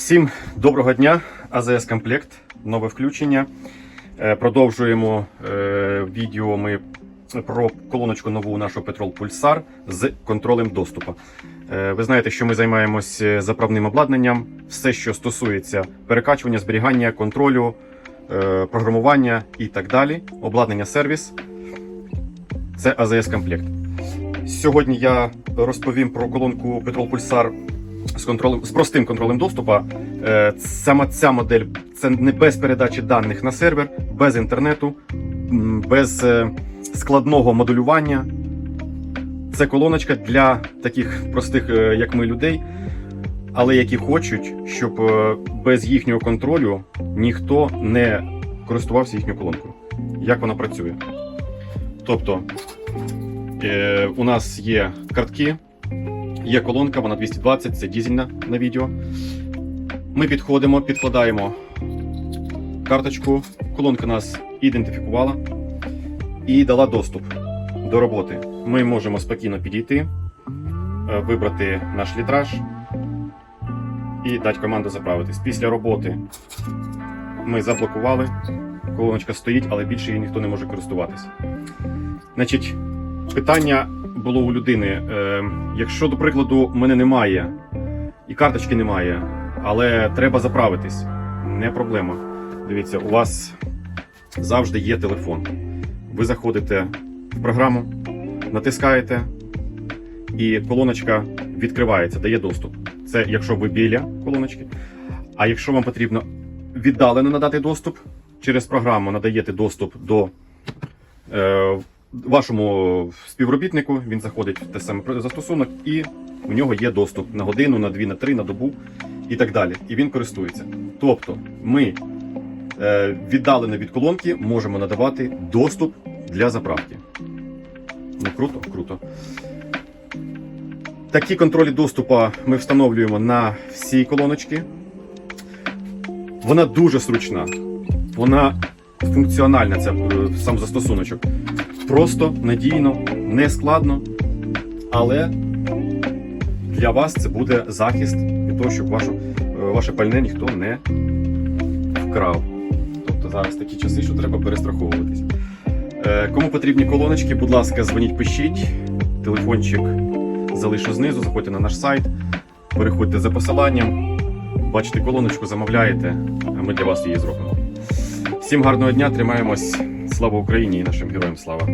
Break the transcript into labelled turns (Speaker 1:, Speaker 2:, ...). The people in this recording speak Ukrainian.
Speaker 1: Всім доброго дня. АЗС Комплект, нове включення. Е, Продовжуємо е, відео ми про колоночку нову нашу Petrol Pulsar з контролем доступу. Е, Ви знаєте, що ми займаємося заправним обладнанням, все, що стосується перекачування, зберігання, контролю, програмування і так далі. Обладнання сервіс. Це АЗС Комплект. Сьогодні я розповім про колонку Petrol Pulsar з контролем з простим контролем доступу. Е, Саме ця модель це не без передачі даних на сервер, без інтернету, без е, складного модулювання. Це колоночка для таких простих, е, як ми, людей, але які хочуть, щоб без їхнього контролю ніхто не користувався їхньою колонкою. Як вона працює? Тобто у нас є картки, Є колонка, вона 220, це дізельна на відео. Ми підходимо, підкладаємо карточку. Колонка нас ідентифікувала і дала доступ до роботи. Ми можемо спокійно підійти, е, вибрати наш літраж і дати команду заправитись. Після роботи ми заблокували. Колоночка стоїть, але більше її ніхто не може користуватись. Значить, питання було у людини. Е, якщо, до прикладу, мене немає і карточки немає, але треба заправитись, не проблема. Дивіться, у вас завжди є телефон. Ви заходите в програму, натискаєте, і колоночка відкривається, дає доступ. Це якщо ви біля колоночки. А якщо вам потрібно віддалено надати доступ, через програму надаєте доступ до е, вашому співробітнику, він заходить в те саме застосунок, і у нього є доступ на годину, на дві, на три, на добу і так далі. І він користується. Тобто, ми е, віддалено від колонки можемо надавати доступ для заправки. Ну круто, круто. Такі контролі доступу ми встановлюємо на всі колоночки. Вона дуже зручна. Вона функціональна, це сам застосуночок. Просто, надійно, не складно, але для вас це буде захист від того, щоб вашу, е, ваше пальне ніхто не вкрав. Тобто зараз такі часи, що треба перестраховуватись. Е, Кому потрібні колоночки, будь ласка, дзвоніть, пишіть. Телефончик залишу знизу, заходьте на наш сайт, переходьте за посиланням, бачите колоночку, замовляєте, а ми для вас її зробимо. Всім гарного дня, тримаємось. Слава Україні і нашим героям слава!